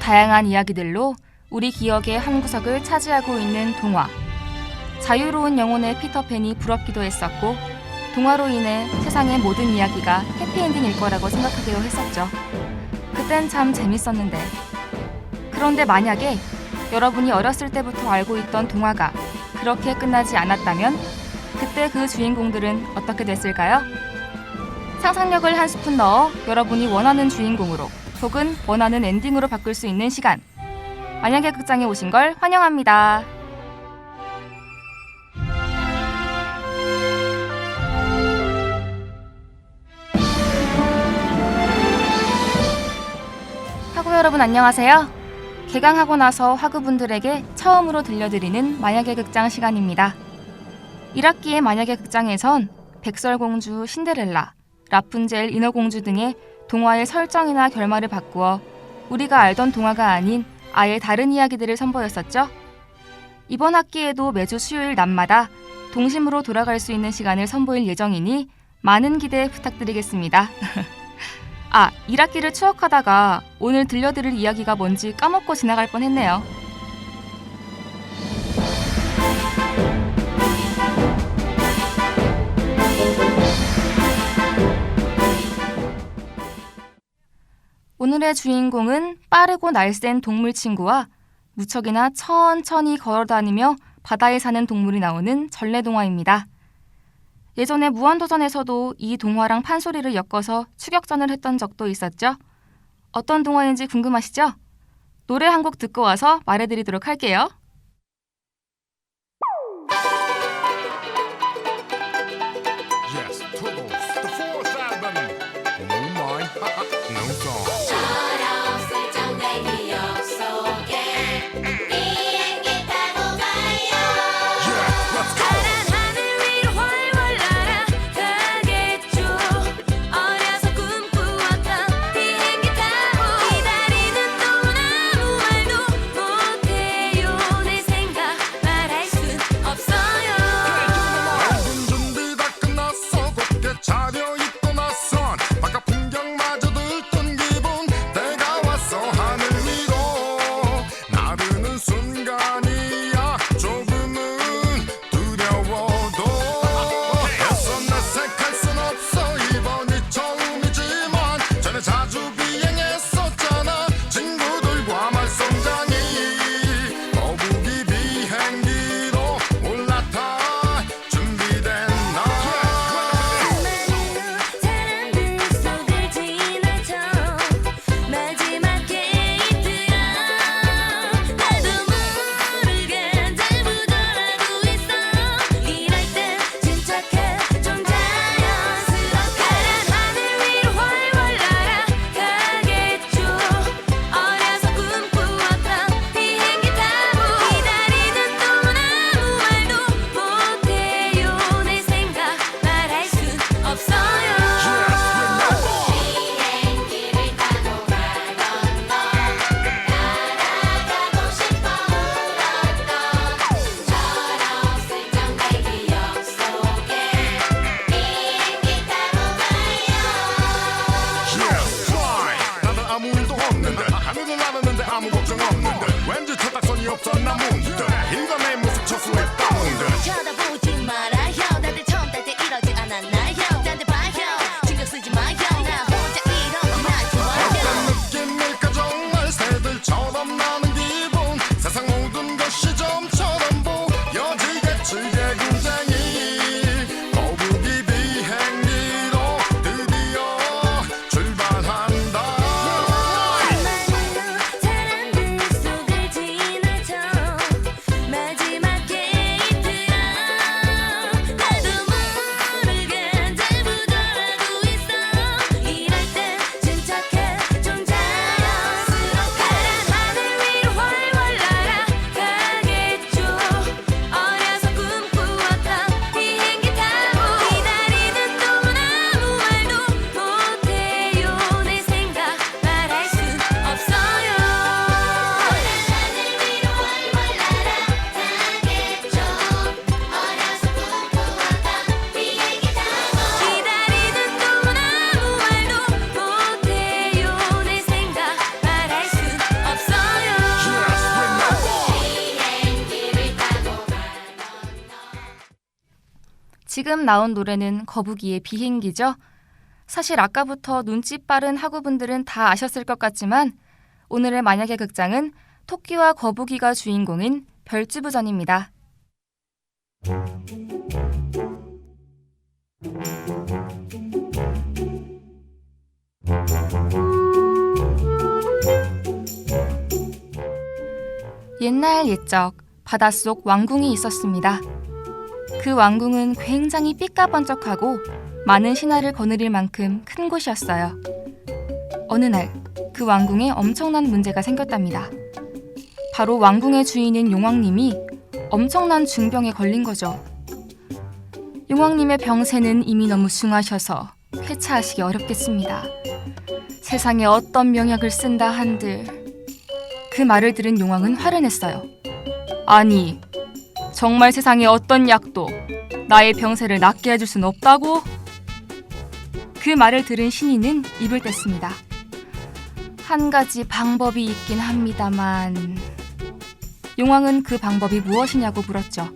다양한 이야기들로 우리 기억의 한 구석을 차지하고 있는 동화. 자유로운 영혼의 피터팬이 부럽기도 했었고, 동화로 인해 세상의 모든 이야기가 해피엔딩일 거라고 생각하기도 했었죠. 그땐 참 재밌었는데. 그런데 만약에 여러분이 어렸을 때부터 알고 있던 동화가 그렇게 끝나지 않았다면, 그때 그 주인공들은 어떻게 됐을까요? 상상력을 한 스푼 넣어 여러분이 원하는 주인공으로 혹은 원하는 엔딩으로 바꿀 수 있는 시간. 만약에 극장에 오신 걸 환영합니다. 하구 여러분 안녕하세요. 개강하고 나서 화구분들에게 처음으로 들려드리는 만약의 극장 시간입니다. 1학기의 만약의 극장에선 백설공주, 신데렐라, 라푼젤, 인어공주 등의 동화의 설정이나 결말을 바꾸어 우리가 알던 동화가 아닌 아예 다른 이야기들을 선보였었죠. 이번 학기에도 매주 수요일 낮마다 동심으로 돌아갈 수 있는 시간을 선보일 예정이니 많은 기대 부탁드리겠습니다. 아, 1학기를 추억하다가 오늘 들려드릴 이야기가 뭔지 까먹고 지나갈 뻔 했네요. 오늘의 주인공은 빠르고 날쌘 동물 친구와 무척이나 천천히 걸어다니며 바다에 사는 동물이 나오는 전래 동화입니다. 예전에 무한도전에서도 이 동화랑 판소리를 엮어서 추격전을 했던 적도 있었죠. 어떤 동화인지 궁금하시죠? 노래 한 곡 듣고 와서 말해드리도록 할게요. 철딱선이 나온 노래는 거북이의 비행기죠. 사실 아까부터 눈치 빠른 학우분들은 다 아셨을 것 같지만 오늘의 만약의 극장은 토끼와 거북이가 주인공인 별주부전입니다. 옛날 옛적 바닷속 왕궁이 있었습니다. 그 왕궁은 굉장히 삐까번쩍하고 많은 신하를 거느릴 만큼 큰 곳이었어요. 어느 날 그 왕궁에 엄청난 문제가 생겼답니다. 바로 왕궁의 주인인 용왕님이 엄청난 중병에 걸린 거죠. 용왕님의 병세는 이미 너무 숭하셔서 쾌차하시기 어렵겠습니다. 세상에 어떤 명약을 쓴다 한들 그 말을 들은 용왕은 화를 냈어요. 아니, 정말 세상에 어떤 약도 나의 병세를 낫게 해줄 순 없다고? 그 말을 들은 신이는 입을 뗐습니다. 한 가지 방법이 있긴 합니다만. 용왕은 그 방법이 무엇이냐고 물었죠.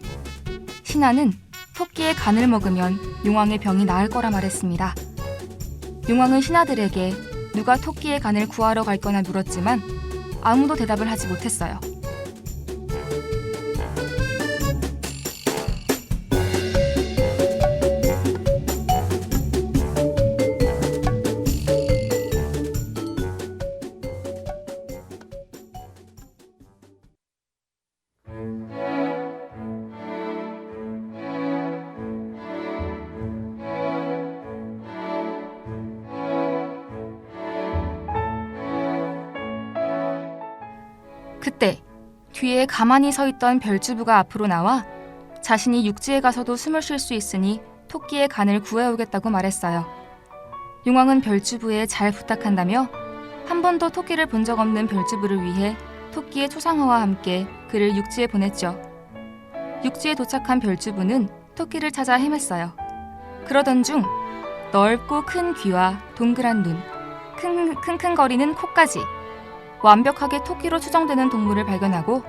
신하는 토끼의 간을 먹으면 용왕의 병이 나을 거라 말했습니다. 용왕은 신하들에게 누가 토끼의 간을 구하러 갈 거나 물었지만 아무도 대답을 하지 못했어요. 뒤에 가만히 서 있던 별주부가 앞으로 나와 자신이 육지에 가서도 숨을 쉴 수 있으니 토끼의 간을 구해오겠다고 말했어요. 용왕은 별주부에 잘 부탁한다며 한 번도 토끼를 본 적 없는 별주부를 위해 토끼의 초상화와 함께 그를 육지에 보냈죠. 육지에 도착한 별주부는 토끼를 찾아 헤맸어요. 그러던 중 넓고 큰 귀와 동그란 눈, 킁, 킁킁거리는 코까지 완벽하게 토끼로 추정되는 동물을 발견하고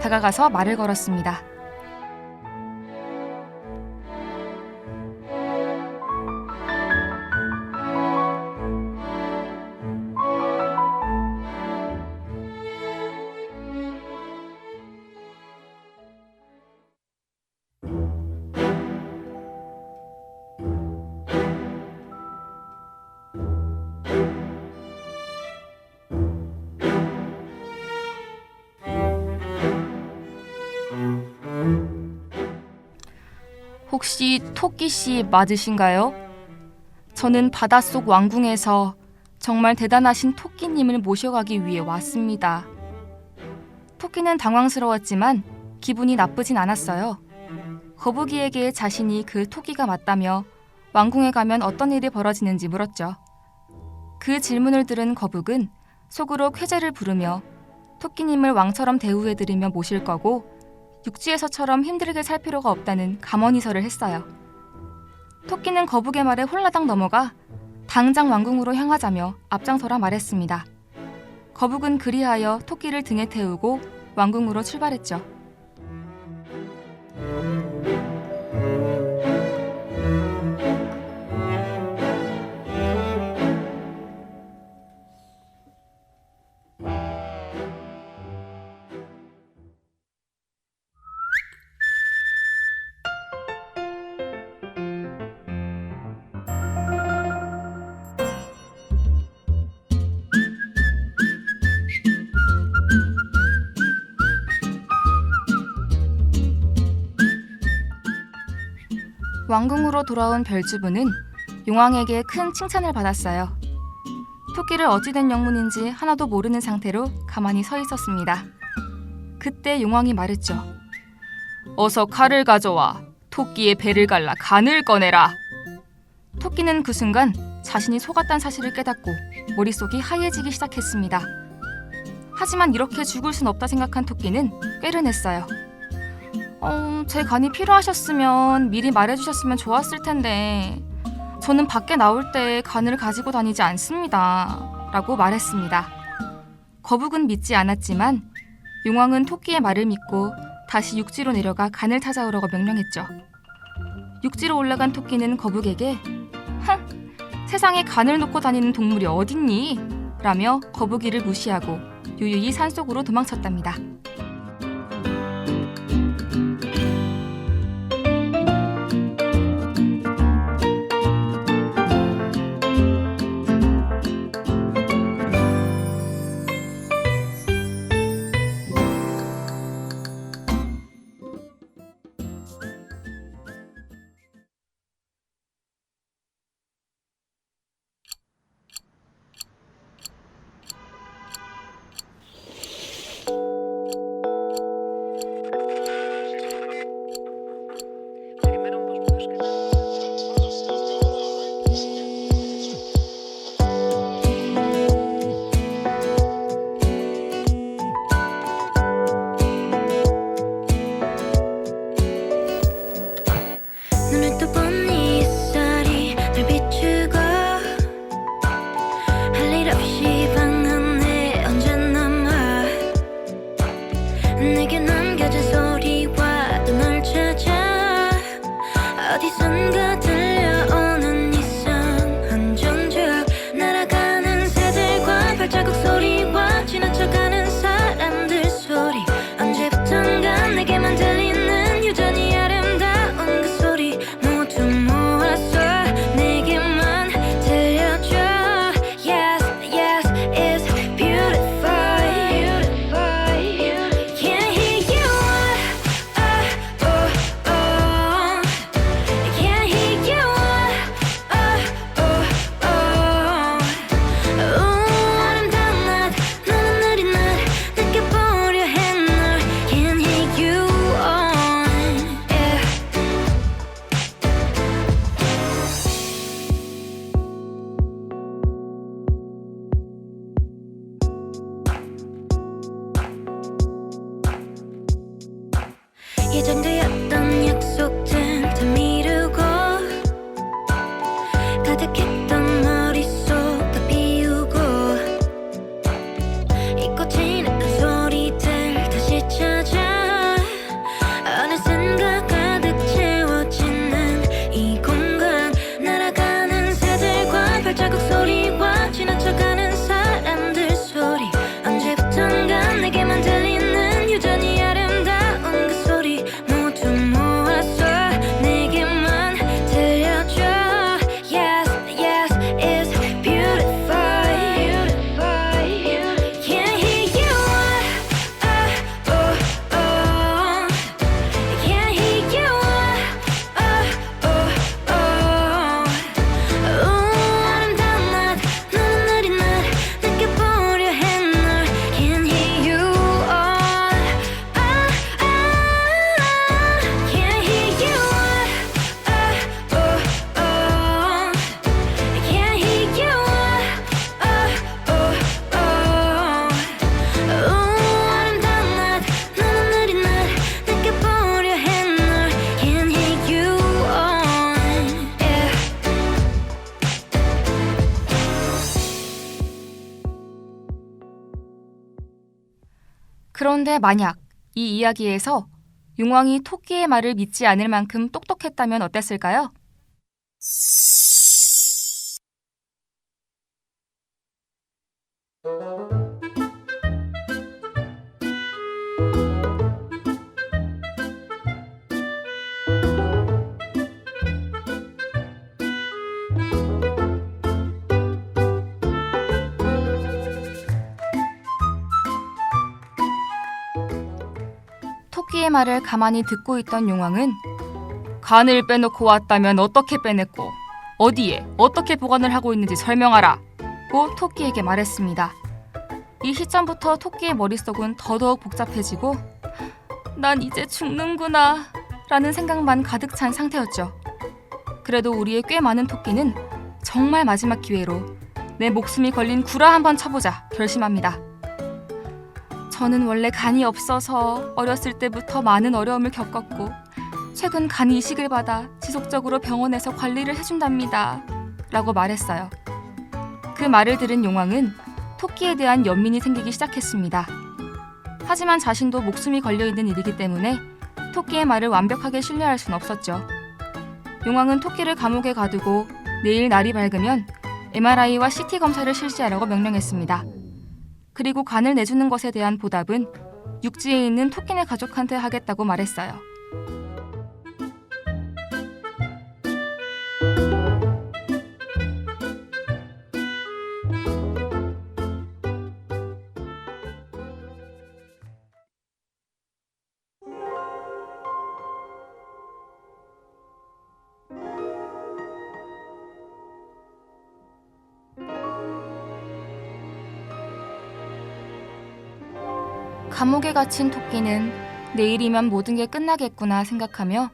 다가가서 말을 걸었습니다. 혹시 토끼 씨 맞으신가요? 저는 바닷속 왕궁에서 정말 대단하신 토끼님을 모셔가기 위해 왔습니다. 토끼는 당황스러웠지만 기분이 나쁘진 않았어요. 거북이에게 자신이 그 토끼가 맞다며 왕궁에 가면 어떤 일이 벌어지는지 물었죠. 그 질문을 들은 거북은 속으로 쾌재를 부르며 토끼님을 왕처럼 대우해드리며 모실 거고 육지에서처럼 힘들게 살 필요가 없다는 감언이설을 했어요. 토끼는 거북의 말에 홀라당 넘어가 당장 왕궁으로 향하자며 앞장서라 말했습니다. 거북은 그리하여 토끼를 등에 태우고 왕궁으로 출발했죠. 왕궁으로 돌아온 별주부는 용왕에게 큰 칭찬을 받았어요. 토끼를 어찌된 영문인지 하나도 모르는 상태로 가만히 서 있었습니다. 그때 용왕이 말했죠. 어서 칼을 가져와 토끼의 배를 갈라 간을 꺼내라. 토끼는 그 순간 자신이 속았다는 사실을 깨닫고 머릿속이 하얘지기 시작했습니다. 하지만 이렇게 죽을 순 없다 생각한 토끼는 꾀를 냈어요. 어, 제 간이 필요하셨으면 미리 말해주셨으면 좋았을 텐데 저는 밖에 나올 때 간을 가지고 다니지 않습니다. 라고 말했습니다. 거북은 믿지 않았지만 용왕은 토끼의 말을 믿고 다시 육지로 내려가 간을 찾아오라고 명령했죠. 육지로 올라간 토끼는 거북에게 흥, 세상에 간을 놓고 다니는 동물이 어딨니? 라며 거북이를 무시하고 유유히 산속으로 도망쳤답니다. 그런데 만약 이 이야기에서 용왕이 토끼의 말을 믿지 않을 만큼 똑똑했다면 어땠을까요? 토끼의 말을 가만히 듣고 있던 용왕은 간을 빼놓고 왔다면 어떻게 빼냈고 어디에 어떻게 보관을 하고 있는지 설명하라 고 토끼에게 말했습니다. 이 시점부터 토끼의 머릿속은 더더욱 복잡해지고 난 이제 죽는구나 라는 생각만 가득 찬 상태였죠. 그래도 우리의 꽤 많은 토끼는 정말 마지막 기회로 내 목숨이 걸린 구라 한번 쳐보자 결심합니다. 저는 원래 간이 없어서 어렸을 때부터 많은 어려움을 겪었고 최근 간 이식을 받아 지속적으로 병원에서 관리를 해준답니다. 라고 말했어요. 그 말을 들은 용왕은 토끼에 대한 연민이 생기기 시작했습니다. 하지만 자신도 목숨이 걸려 있는 일이기 때문에 토끼의 말을 완벽하게 신뢰할 순 없었죠. 용왕은 토끼를 감옥에 가두고 내일 날이 밝으면 MRI와 CT 검사를 실시하라고 명령했습니다. 그리고 간을 내주는 것에 대한 보답은 육지에 있는 토끼네 가족한테 하겠다고 말했어요. 감옥에 갇힌 토끼는 내일이면 모든 게 끝나겠구나 생각하며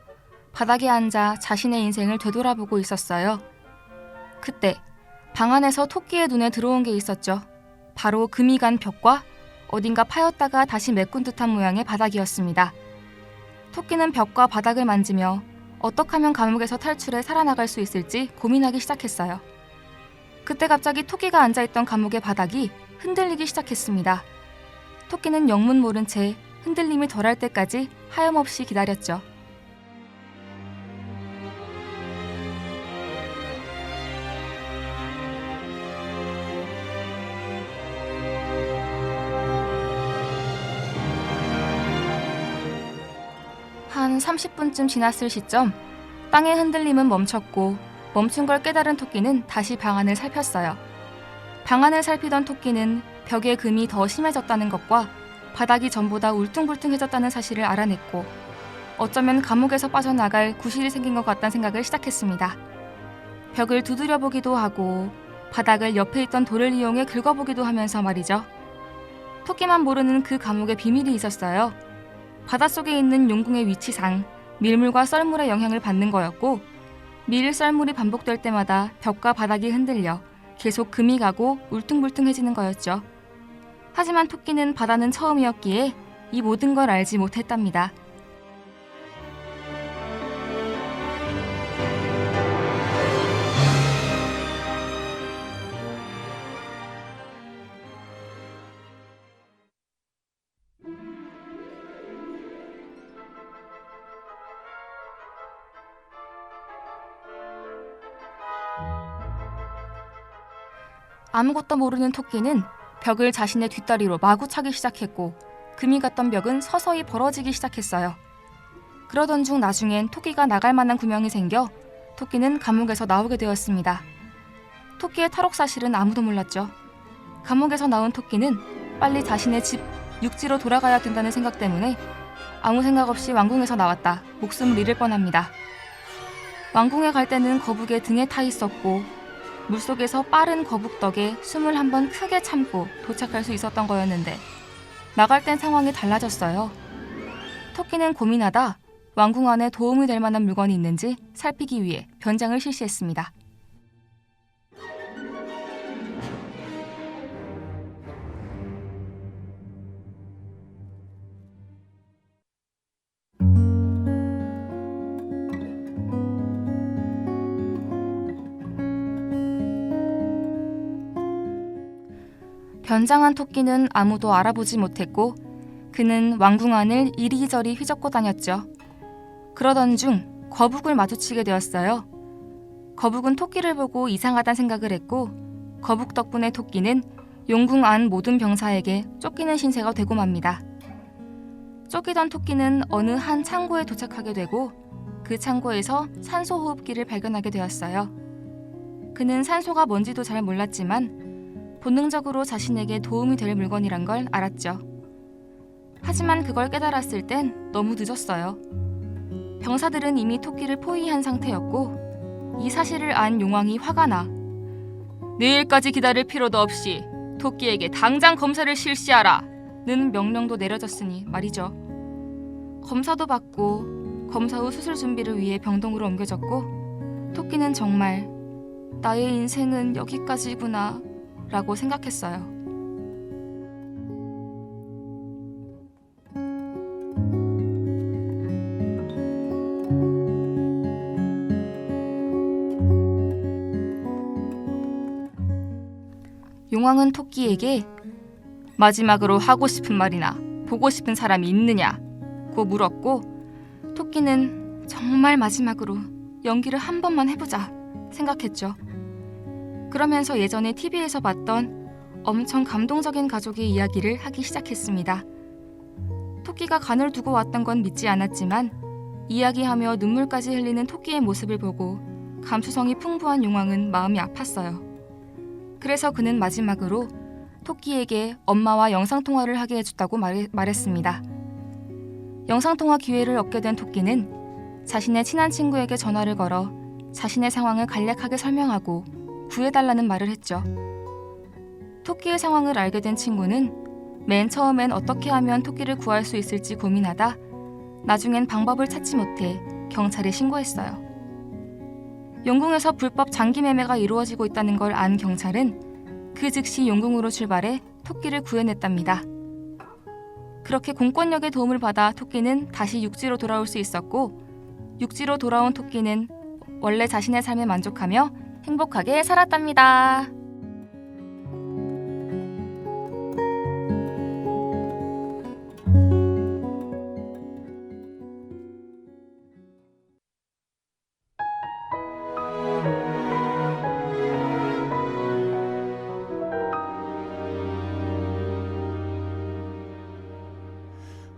바닥에 앉아 자신의 인생을 되돌아보고 있었어요. 그때 방 안에서 토끼의 눈에 들어온 게 있었죠. 바로 금이 간 벽과 어딘가 파였다가 다시 메꾼 듯한 모양의 바닥이었습니다. 토끼는 벽과 바닥을 만지며 어떻게 하면 감옥에서 탈출해 살아나갈 수 있을지 고민하기 시작했어요. 그때 갑자기 토끼가 앉아있던 감옥의 바닥이 흔들리기 시작했습니다. 토끼는 영문 모른 채 흔들림이 덜할 때까지 하염없이 기다렸죠. 한 30분쯤 지났을 시점 땅의 흔들림은 멈췄고 멈춘 걸 깨달은 토끼는 다시 방안을 살폈어요. 방안을 살피던 토끼는 벽의 금이 더 심해졌다는 것과 바닥이 전보다 울퉁불퉁해졌다는 사실을 알아냈고 어쩌면 감옥에서 빠져나갈 구실이 생긴 것 같다는 생각을 시작했습니다. 벽을 두드려 보기도 하고 바닥을 옆에 있던 돌을 이용해 긁어보기도 하면서 말이죠. 토끼만 모르는 그 감옥에 비밀이 있었어요. 바닷속에 있는 용궁의 위치상 밀물과 썰물의 영향을 받는 거였고 밀 썰물이 반복될 때마다 벽과 바닥이 흔들려 계속 금이 가고 울퉁불퉁해지는 거였죠. 하지만 토끼는 바다는 처음이었기에 이 모든 걸 알지 못했답니다. 아무것도 모르는 토끼는 벽을 자신의 뒷다리로 마구 차기 시작했고 금이 갔던 벽은 서서히 벌어지기 시작했어요. 그러던 중 나중엔 토끼가 나갈 만한 구멍이 생겨 토끼는 감옥에서 나오게 되었습니다. 토끼의 탈옥 사실은 아무도 몰랐죠. 감옥에서 나온 토끼는 빨리 자신의 집 육지로 돌아가야 된다는 생각 때문에 아무 생각 없이 왕궁에서 나왔다 목숨을 잃을 뻔합니다. 왕궁에 갈 때는 거북의 등에 타 있었고 물속에서 빠른 거북 덕에 숨을 한 번 크게 참고 도착할 수 있었던 거였는데 나갈 땐 상황이 달라졌어요. 토끼는 고민하다 왕궁 안에 도움이 될 만한 물건이 있는지 살피기 위해 변장을 실시했습니다. 변장한 토끼는 아무도 알아보지 못했고 그는 왕궁 안을 이리저리 휘젓고 다녔죠. 그러던 중 거북을 마주치게 되었어요. 거북은 토끼를 보고 이상하다는 생각을 했고 거북 덕분에 토끼는 용궁 안 모든 병사에게 쫓기는 신세가 되고 맙니다. 쫓기던 토끼는 어느 한 창고에 도착하게 되고 그 창고에서 산소 호흡기를 발견하게 되었어요. 그는 산소가 뭔지도 잘 몰랐지만 본능적으로 자신에게 도움이 될 물건이란 걸 알았죠. 하지만 그걸 깨달았을 땐 너무 늦었어요. 병사들은 이미 토끼를 포위한 상태였고 이 사실을 안 용왕이 화가 나 내일까지 기다릴 필요도 없이 토끼에게 당장 검사를 실시하라 는 명령도 내려졌으니 말이죠. 검사도 받고 검사 후 수술 준비를 위해 병동으로 옮겨졌고 토끼는 정말 나의 인생은 여기까지구나 라고 생각했어요. 용왕은 토끼에게 마지막으로 하고 싶은 말이나 보고 싶은 사람이 있느냐고 물었고 토끼는 정말 마지막으로 연기를 한 번만 해보자 생각했죠. 그러면서 예전에 TV에서 봤던 엄청 감동적인 가족의 이야기를 하기 시작했습니다. 토끼가 간을 두고 왔던 건 믿지 않았지만 이야기하며 눈물까지 흘리는 토끼의 모습을 보고 감수성이 풍부한 용왕은 마음이 아팠어요. 그래서 그는 마지막으로 토끼에게 엄마와 영상통화를 하게 해줬다고 말, 말했습니다. 영상통화 기회를 얻게 된 토끼는 자신의 친한 친구에게 전화를 걸어 자신의 상황을 간략하게 설명하고 구해달라는 말을 했죠. 토끼의 상황을 알게 된 친구는 맨 처음엔 어떻게 하면 토끼를 구할 수 있을지 고민하다 나중엔 방법을 찾지 못해 경찰에 신고했어요. 용궁에서 불법 장기 매매가 이루어지고 있다는 걸 안 경찰은 그 즉시 용궁으로 출발해 토끼를 구해냈답니다. 그렇게 공권력의 도움을 받아 토끼는 다시 육지로 돌아올 수 있었고 육지로 돌아온 토끼는 원래 자신의 삶에 만족하며 행복하게 살았답니다.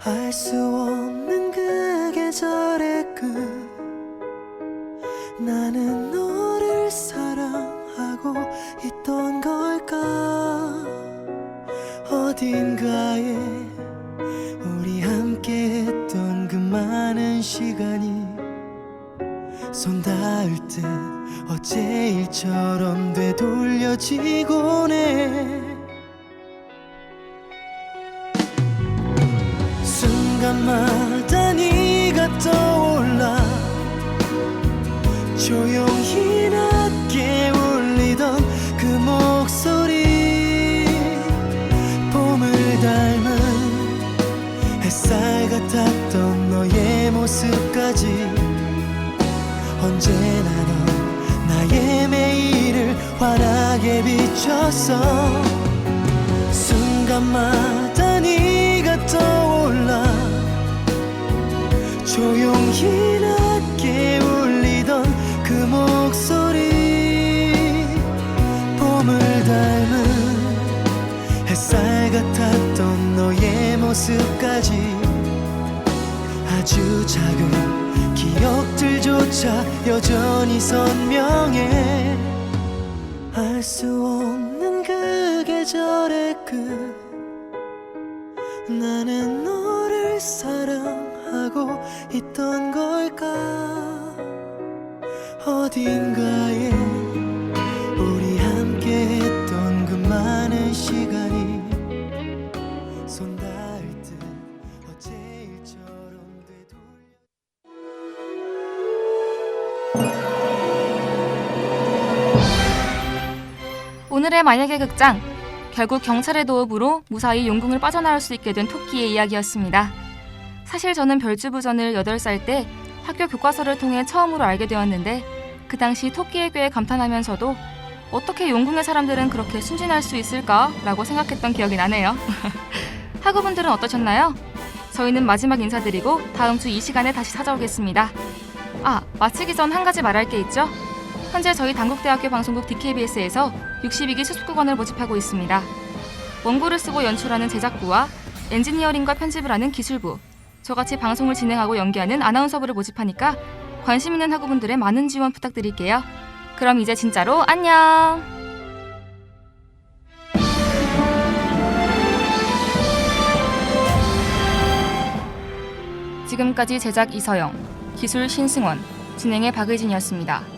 알수 없는 그 계절의 끝 닮은 햇살 같았던 너의 모습까지 언제나 넌 나의 매일을 환하게 비췄어 순간마다 네가 떠올라 조용히 낮 모습까지 아주 작은 기억들조차 여전히 선명해. 알 수 없는 그 계절의 끝. 나는 너를 사랑하고 있던 걸까? 어딘가에 오늘의 만약의 극장 결국 경찰의 도움으로 무사히 용궁을 빠져나올 수 있게 된 토끼의 이야기였습니다. 사실 저는 별주부전을 8살 때 학교 교과서를 통해 처음으로 알게 되었는데 그 당시 토끼의 괴에 감탄하면서도 어떻게 용궁의 사람들은 그렇게 순진할 수 있을까 라고 생각했던 기억이 나네요. 학우분들은 어떠셨나요? 저희는 마지막 인사드리고 다음 주 이 시간에 다시 찾아오겠습니다. 아, 마치기 전 한 가지 말할 게 있죠? 현재 저희 단국대학교 방송국 DKBS에서 62기 수습국원을 모집하고 있습니다. 원고를 쓰고 연출하는 제작부와 엔지니어링과 편집을 하는 기술부, 저같이 방송을 진행하고 연기하는 아나운서부를 모집하니까 관심 있는 학우분들의 많은 지원 부탁드릴게요. 그럼 이제 진짜로 안녕! 지금까지 제작 이서영, 기술 신승원, 진행의 박의진이었습니다.